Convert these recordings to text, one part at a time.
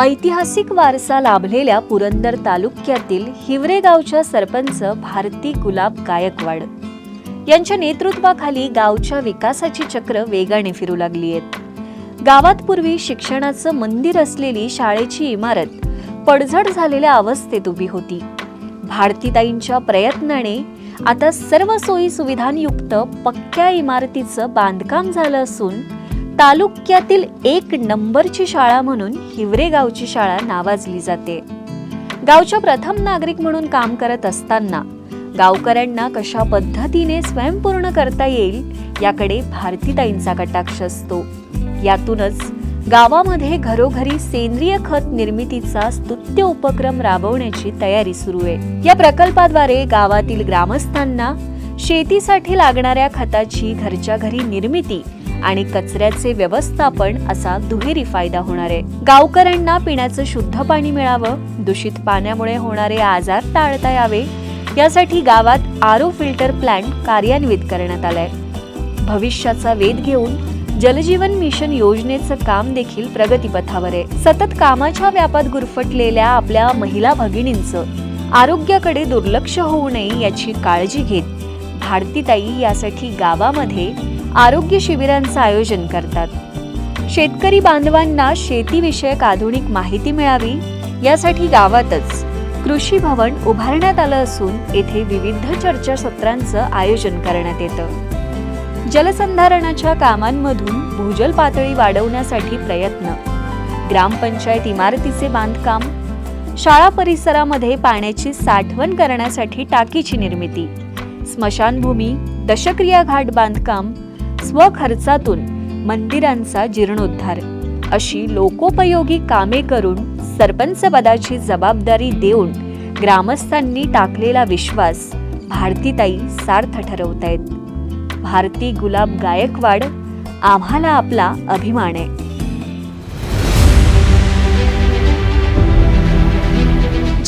ऐतिहासिक वारसा लाभलेल्या पुरंदर तालुक्यातील हिवरे गावच्या सरपंच भारती गुलाब गायकवाड. यांच्या नेतृत्वाखाली गावच्या विकासाची चक्र वेगाने फिरू लागली आहेत. गावात पूर्वी शिक्षणाचं मंदिर असलेली शाळेची इमारत पडझड झालेल्या अवस्थेत उभी होती. भारतीताईंच्या प्रयत्नाने आता सर्व सोयी सुविधांयुक्त पक्क्या इमारतीचं बांधकाम झालं असून तालुक्यातील एक नंबरची शाळा म्हणून हिवरे गावची शाळा नावाजली जाते. गावच्या प्रथम नागरिक म्हणून काम करत असताना गावकऱ्यांना कशा पद्धतीने स्वयंपूर्ण करता येईल याकडे भारतीताईंचा कटाक्ष असतो. यातूनच गावामध्ये घरोघरी सेंद्रिय खत निर्मितीचा स्तुत्य उपक्रम राबवण्याची तयारी सुरू आहे. या प्रकल्पाद्वारे गावातील ग्रामस्थांना शेतीसाठी लागणाऱ्या खताची घरच्या घरी निर्मिती आणि कचऱ्याचे व्यवस्थापन असा दुहेरी फायदा होणार आहे. गावकऱ्यांना पिण्याचं शुद्ध पाणी मिळावं दूषित पाण्यामुळे होणारे आजार टाळता यावे यासाठी गावात आरो फिल्टर प्लांट कार्यान्वित करण्यात आलाय. भविष्याचा वेध घेऊन जलजीवन मिशन योजनेचं काम देखील प्रगतीपथावर आहे. सतत कामाच्या व्यापात गुरफटलेल्या आपल्या महिला भगिनींचं आरोग्याकडे दुर्लक्ष होऊ नये याची काळजी घेत भारतीताई यासाठी गावामध्ये आरोग्य शिबिरांचं आयोजन करतात. शेतकरी बांधवांना शेतीविषयक आधुनिक माहिती मिळावी यासाठी गावातच कृषी भवन उभारण्यात आलं असून येथे विविध चर्चासत्रांचं आयोजन करण्यात येतं. जलसंधारणाच्या कामांमधून भूजल पातळी वाढवण्यासाठी प्रयत्न ग्रामपंचायत इमारतीचे बांधकाम शाळा परिसरामध्ये पाण्याची साठवण करण्यासाठी टाकीची निर्मिती स्मशानभूमी दशक्रिया घाट बांधकाम स्वखर्चातून मंदिरांचा जीर्णोद्धार. अशी लोकोपयोगी कामे करून सरपंच पदाची जबाबदारी देऊन ग्रामस्थांनी टाकलेला विश्वास भारतीताई सार्थ ठरवतायत. भारती गुलाब गायकवाड आम्हाला आपला अभिमान आहे.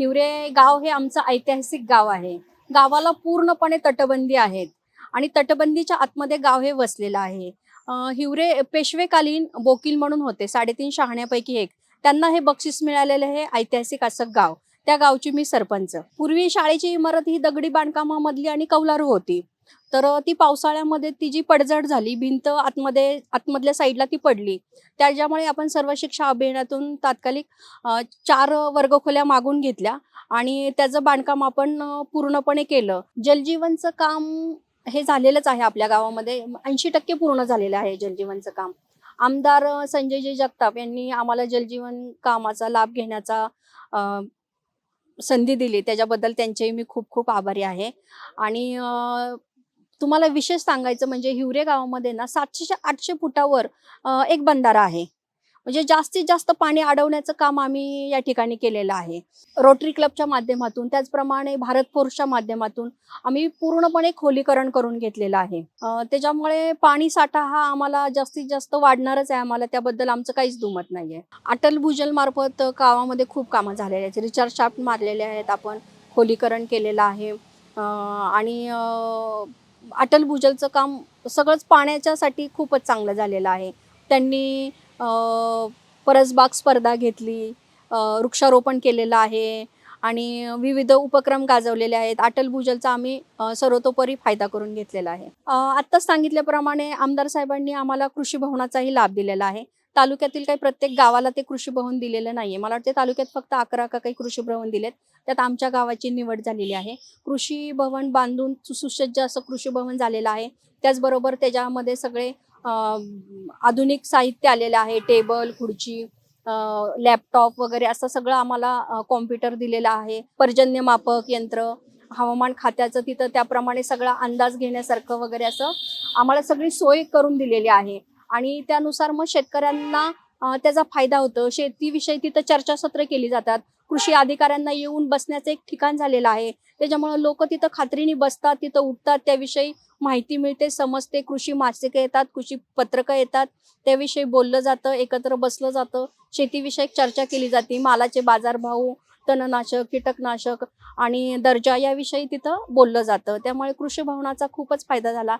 हिवरे गाव हे आमचं ऐतिहासिक गाव आहे. गावाला पूर्णपणे तटबंदी आहेत. आणि तटबंदीच्या आतमध्ये गाव हे वसलेलं आहे. हिवरे पेशवेकालीन बोकील म्हणून होते. साडेतीन शहाण्यापैकी एक. त्यांना हे बक्षीस मिळालेलं हे ऐतिहासिक असं गाव. त्या गावची मी सरपंच. पूर्वी शाळेची इमारत ही दगडी बांधकामामधली आणि कौलारू होती. तर ती पावसाळ्यामध्ये ती जी पडझड झाली भिंत आतमध्ये आतमधल्या साईडला ती पडली. त्याच्यामुळे आपण सर्व शिक्षा अभियानातून तात्कालिक चार वर्गखोल्या मागून घेतल्या आणि त्याचं बांधकाम आपण पूर्णपणे केलं. जलजीवनचं काम हे झालेलंच आहे आपल्या गावामध्ये. ऐंशी टक्के पूर्ण झालेलं आहे जलजीवनचं काम. आमदार संजयजी जगताप यांनी आम्हाला जलजीवन कामाचा लाभ घेण्याचा संधी दिली. त्याच्याबद्दल त्यांचेही मी खूप खूप आभारी आहे. आणि तुम्हाला विशेष सांगायचं म्हणजे हिवरे गावामध्ये ना सातशे आठशे फुटावर एक बंधारा आहे. म्हणजे जास्तीत जास्त पाणी अडवण्याचं काम आम्ही या ठिकाणी केलेलं आहे. रोटरी क्लबच्या माध्यमातून त्याचप्रमाणे भारत फोर्सच्या माध्यमातून आम्ही पूर्णपणे खोलीकरण करून घेतलेलं आहे. त्याच्यामुळे पाणी साठा हा आम्हाला जास्तीत जास्त वाढणारच आहे. आम्हाला त्याबद्दल आमचं काहीच दुमत नाहीये. अटल भूजल मार्फत गावामध्ये खूप कामं झालेली आहेत. रिचार्ज शाफ्ट मारलेले आहेत. आपण खोलीकरण केलेलं आहे. आणि अटल भूजलचं काम सगळंच पाण्याच्यासाठी खूपच चांगलं झालेलं आहे. त्यांनी परसबाग स्पर्धा घेतली वृक्षारोपण केलेलं आहे आणि विविध उपक्रम गाजवलेले आहेत. अटल भूजलचा आम्ही सर्वतोपरी फायदा करून घेतलेला आहे. आत्ताच सांगितल्याप्रमाणे आमदार साहेबांनी आम्हाला कृषी भवनाचाही लाभ दिलेला आहे. तालुक्यातील काही प्रत्येक गावाला ते कृषी भवन दिलेलं नाहीये. मला वाटते तालुक्यात फक्त अकरा का काही कृषी भवन दिलेत. त्यात आमच्या गावाची निवड झालेली आहे. कृषी भवन बांधून सुसज्ज असं कृषी भवन झालेलं आहे. त्याचबरोबर त्याच्यामध्ये सगळे आधुनिक साहित्य आलेलं आहे. टेबल खुर्ची लॅपटॉप वगैरे असं सगळं आम्हाला कॉम्प्युटर दिलेलं आहे. पर्जन्य मापक यंत्र हवामान खात्याचं तिथं त्याप्रमाणे सगळा अंदाज घेण्यासारखं वगैरे असं आम्हाला सगळी सोय करून दिलेली आहे. आणि त्यानुसार मग शेतकऱ्यांना त्याचा फायदा होतो. शेतीविषयी तिथं चर्चासत्र केली जातात. कृषी अधिकाऱ्यांना येऊन बसण्याचं एक ठिकाण झालेलं आहे. त्याच्यामुळं लोक तिथं खात्रीने बसतात तिथं उठतात. त्याविषयी माहिती मिळते समजते. कृषी मासिकं येतात कृषी पत्रकं येतात. त्याविषयी बोललं जातं एकत्र बसलं जातं. शेतीविषयक चर्चा केली जाते. मालाचे बाजारभाव तणनाशक कीटकनाशक आणि दर्जा याविषयी तिथं बोललं जातं. त्यामुळे कृषी भवनाचा खूपच फायदा झाला.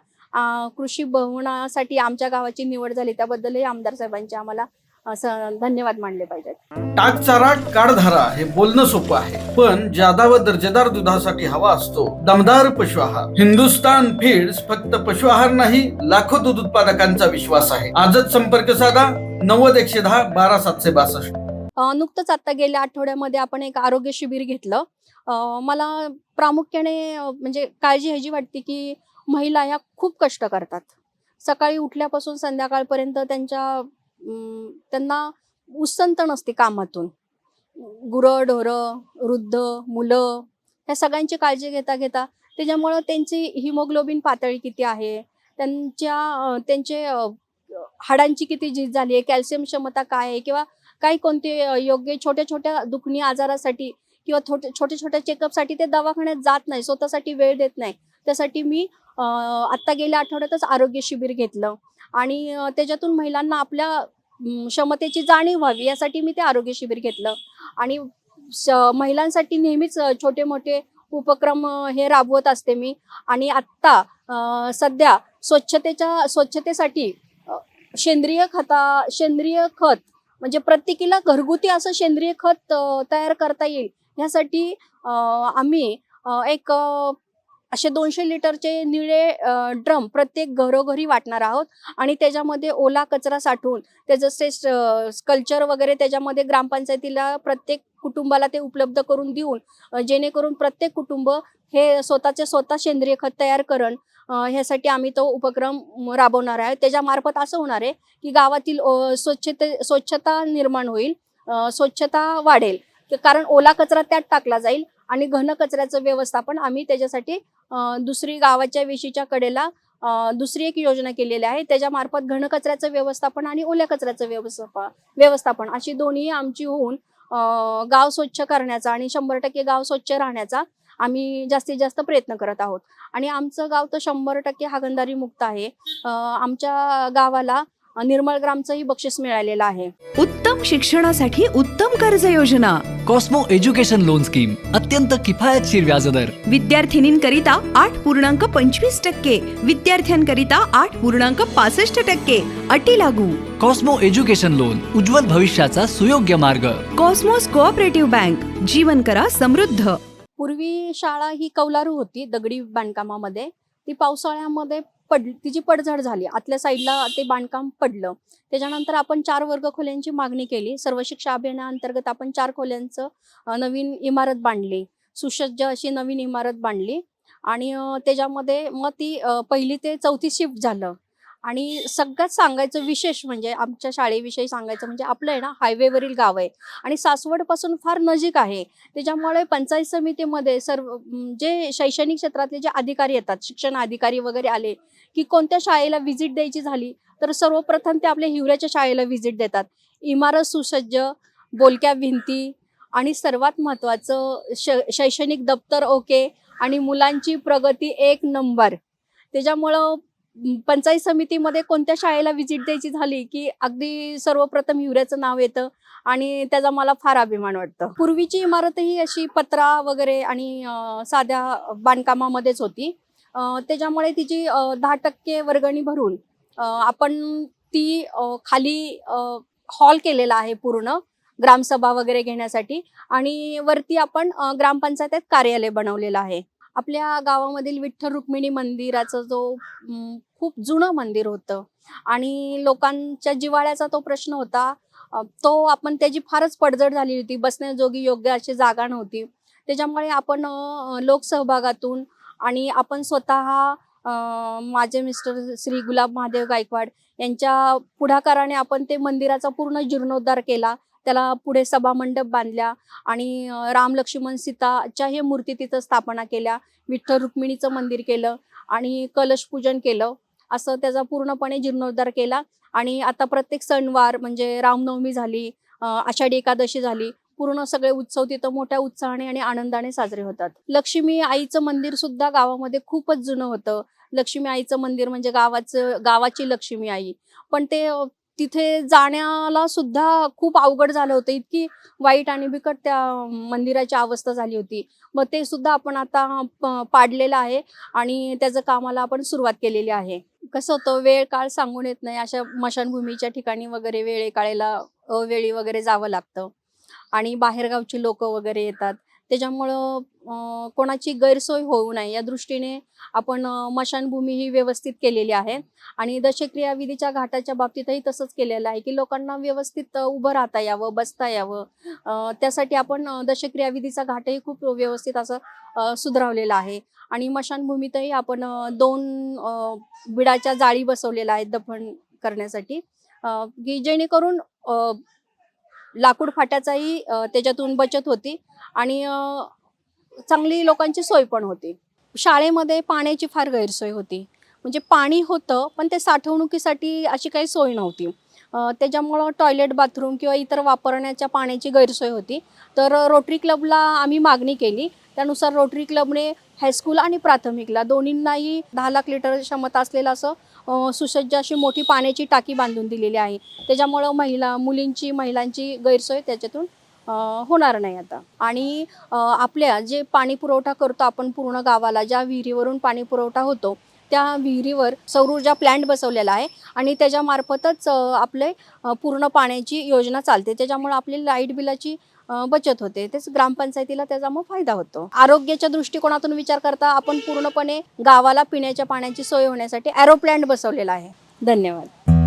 कृषी भवनासाठी आमच्या गावाची निवड झाली. त्याबद्दलही आमदार साहेबांचे आम्हाला असं धन्यवाद मानले पाहिजेत. टाक चारा काढधारा हे बोलणं सोपं आहे. पण जादा व दर्जेदार दुधासाठी हवा असतो दमदार पशु आहार. हिंदुस्तान फीड्स फक्त पशु आहार नाही लाखो दूध उत्पादकांचा विश्वास आहे. आजच संपर्क साधा नव्वद एकशे दहा बारा सातशे बासष्ट. अ, नुकतंच आता गेल्या आठवड्यामध्ये आपण एक आरोग्य शिबिर घेतलं. अ, मला प्रामुख्याने अ, म्हणजे काळजी ह्याची वाटते की महिला ह्या खूप कष्ट करतात. सकाळी उठल्यापासून संध्याकाळपर्यंत त्यांच्या त्यांना उत्संत नसते कामातून. गुरं ढोरं वृद्ध मुलं ह्या सगळ्यांची काळजी घेता घेता त्याच्यामुळं त्यांची हिमोग्लोबिन पातळी किती आहे? त्यांच्या त्यांचे हाडांची किती झीज झाली आहे? कॅल्शियम क्षमता काय आहे? किंवा काही कोणते योग्य छोट्या छोट्या दुखणी आजारासाठी किंवा छोटे छोट्या छोट्या चेकअपसाठी ते दवाखान्यात जात नाही स्वतःसाठी वेळ देत नाही. त्यासाठी मी आत्ता गेल्या आठवड्यातच आरोग्य शिबिर घेतलं. आणि त्याच्यातून महिलांना आपल्या क्षमतेची जाणीव व्हावी यासाठी मी ते आरोग्य शिबिर घेतलं. आणि महिलांसाठी नेहमीच छोटे मोठे उपक्रम हे राबवत असते मी. आणि आत्ता सध्या स्वच्छतेच्या स्वच्छतेसाठी सेंद्रिय खता सेंद्रिय खत म्हणजे प्रत्येकीला घरगुती असं सेंद्रिय खत तयार करता येईल. ह्यासाठी आम्ही एक असे दोनशे लिटरचे निळे ड्रम प्रत्येक घरोघरी वाटणार आहोत. आणि त्याच्यामध्ये ओला कचरा साठवून त्याचं से कल्चर वगैरे त्याच्यामध्ये ग्रामपंचायतीला प्रत्येक कुटुंबाला ते उपलब्ध करून देऊन जेणेकरून प्रत्येक कुटुंब हे स्वतःचे स्वतः सेंद्रिय खत तयार करण ह्यासाठी आम्ही तो उपक्रम राबवणार आहे. त्याच्यामार्फत असं होणार आहे की गावातील स्वच्छते स्वच्छता निर्माण होईल स्वच्छता वाढेल. कारण ओला कचरा त्यात टाकला जाईल आणि घन कचऱ्याचं व्यवस्थापन आम्ही त्याच्यासाठी दुसरी गावाच्या वेशीच्या कडेला दुसरी एक योजना केलेली आहे. त्याच्यामार्फत घनकचऱ्याचं व्यवस्थापन आणि ओल्या कचऱ्याचं व्यवस्थापन व्यवस्थापन अशी दोन्ही आमची होऊन गाव स्वच्छ करण्याचा आणि शंभर टक्के गाव स्वच्छ राहण्याचा आम्ही जास्तीत जास्त प्रयत्न करत आहोत. आणि आमचं गाव तर शंभर टक्के हागणदारी मुक्त आहे आमच्या गावाला निर्मळ ग्रामचंही बक्षीस मिळालेलं आहे. उत्तम शिक्षणासाठी उत्तम कर्ज योजना. कॉस्मो एज्युकेशन लोन स्कीम अत्यंत किफायतशीर व्याजदर. विद्यार्थिनींकरिता आठ पूर्णांक पंचवीस टक्के. विद्यार्थ्यांकरिता आठ पूर्णांक पासष्ट टक्के. अटी लागू. कॉस्मो एज्युकेशन लोन उज्ज्वल भविष्याचा सुयोग्य मार्ग. कॉस्मोस कोऑपरेटिव्ह बँक जीवन करा समृद्ध. पूर्वी शाळा ही कौलारू होती दगडी बांधकामामध्ये. ती पावसाळ्यामध्ये पड तिची पडझड झाली. आतल्या साईडला ते बांधकाम पडलं. त्याच्यानंतर आपण चार वर्ग खोल्यांची मागणी केली. सर्व शिक्षा अभियानाअंतर्गत आपण चार खोल्यांचं नवीन इमारत बांधली. सुसज्ज अशी नवीन इमारत बांधली. आणि त्याच्यामध्ये मग ती पहिली ते चौथी शिफ्ट झालं. आणि सगळ्यात सांगायचं विशेष म्हणजे आमच्या शाळेविषयी सांगायचं म्हणजे आपलं आहे ना हायवेवरील गाव आहे. आणि सासवडपासून फार नजीक आहे. त्याच्यामुळे पंचायत समितीमध्ये सर्व जे शैक्षणिक क्षेत्रातले जे अधिकारी येतात शिक्षण अधिकारी वगैरे आले की कोणत्या शाळेला व्हिजिट द्यायची झाली तर सर्वप्रथम ते आपल्या हिवऱ्याच्या शाळेला व्हिजिट देतात. इमारत सुसज्ज बोलक्या भिंती आणि सर्वात महत्त्वाचं श शैक्षणिक दप्तर ओके आणि मुलांची प्रगती एक नंबर. त्याच्यामुळं पंचायत समितीमध्ये कोणत्या शाळेला व्हिजिट द्यायची झाली की अगदी सर्वप्रथम हिवऱ्याचं नाव येतं आणि त्याचा मला फार अभिमान वाटतं. पूर्वीची इमारतही अशी पत्रा वगैरे आणि साध्या बांधकामामध्येच होती. त्याच्यामुळे तिची दहा टक्के वर्गणी भरून आपण ती खाली हॉल केलेला आहे पूर्ण ग्रामसभा वगैरे घेण्यासाठी आणि वरती आपण ग्रामपंचायतीत ग्रामपंचायत कार्यालय बनवलेलं आहे. आपल्या गावामधील विठ्ठल रुक्मिणी मंदिराचं जो खूप जुनं मंदिर होतं. आणि लोकांच्या जिवाळ्याचा तो प्रश्न होता. तो आपण त्याची फारच पडझड झाली होती. बसण्याजोगी योग्य अशी जागा नव्हती. त्याच्यामुळे आपण लोकसहभागातून आणि आपण स्वतः माझे मिस्टर श्री गुलाब महादेव गायकवाड यांच्या पुढाकाराने आपण ते मंदिराचा पूर्ण जीर्णोद्धार केला. त्याला पुढे सभामंडप बांधल्या आणि राम लक्ष्मण सीताच्या हे मूर्ती तिथं स्थापना केल्या. विठ्ठल रुक्मिणीचं मंदिर केलं आणि कलश पूजन केलं. असं त्याचा पूर्णपणे जीर्णोद्धार केला आणि आता प्रत्येक सणवार म्हणजे रामनवमी झाली आषाढी एकादशी झाली पूर्ण सगळे उत्सव तिथं मोठ्या उत्साहाने आणि आनंदाने साजरे होतात. लक्ष्मी आईचं मंदिर सुद्धा गावामध्ये खूपच जुनं होतं. लक्ष्मी आईचं मंदिर म्हणजे गावाचं गावाची लक्ष्मी आई. पण ते तिथे जाण्याला सुद्धा खूप अवघड झालं होतं. इतकी वाईट आणि बिकट त्या मंदिराची अवस्था झाली होती. मग ते सुद्धा आपण आता पाडलेलं आहे आणि त्याचं कामाला आपण सुरुवात केलेली आहे. कसं होतं वेळ काळ सांगून येत नाही. अशा मशानभूमीच्या ठिकाणी वगैरे वेळे काळेला अवेळी वगैरे जावं लागतं. आणि बाहेरगावची लोक वगैरे येतात. त्याच्यामुळं कोणाची गैरसोय होऊ नये. या दृष्टीने आपण मशानभूमी ही व्यवस्थित केलेली आहे. आणि दशक्रिया विधीच्या घाटाच्या बाबतीतही तसंच केलेलं आहे की लोकांना व्यवस्थित उभं राहता यावं बसता यावं. त्यासाठी आपण दशक्रिया विधीचा घाटही खूप व्यवस्थित असं सुधारवलेलं सुधारवलेला आहे. आणि मशानभूमीतही आपण दोन बिडाच्या जाळी बसवलेल्या आहेत दफन करण्यासाठी. की जेणेकरून लाकूड फाट्याचाही त्याच्यातून बचत होती आणि चांगली लोकांची सोय पण होती. शाळेमध्ये पाण्याची फार गैरसोय होती. म्हणजे पाणी होतं पण ते साठवणुकीसाठी अशी काही सोय नव्हती. त्याच्यामुळं टॉयलेट बाथरूम किंवा इतर वापरण्याच्या पाण्याची गैरसोय होती. तर रोटरी क्लबला आम्ही मागणी केली. त्यानुसार रोटरी क्लबने हायस्कूल आणि प्राथमिकला. दोन्हींनाही दहा लाख लिटर क्षमता असलेलं असं सुसज्ज अशी मोठी पाण्याची टाकी बांधून दिलेली आहे. त्याच्यामुळं महिला मुलींची महिलांची गैरसोय त्याच्यातून होणार नाही आता. आणि आपल्या जे पाणी पुरवठा करतो आपण पूर्ण गावाला ज्या विहिरीवरून पाणी पुरवठा होतो त्या विहिरीवर सौर ऊर्जा प्लॅन्ट बसवलेला आहे आणि त्याच्यामार्फतच आपले पूर्ण पाण्याची योजना चालते. त्याच्यामुळे आपली लाइट बिलाची बचत होते. तेच ग्रामपंचायतीला त्याचा मग फायदा होतो. आरोग्याच्या दृष्टिकोनातून विचार करता आपण पूर्णपणे गावाला पिण्याच्या पाण्याची सोय होण्यासाठी ॲरो प्लॅन्ट बसवलेला आहे. धन्यवाद.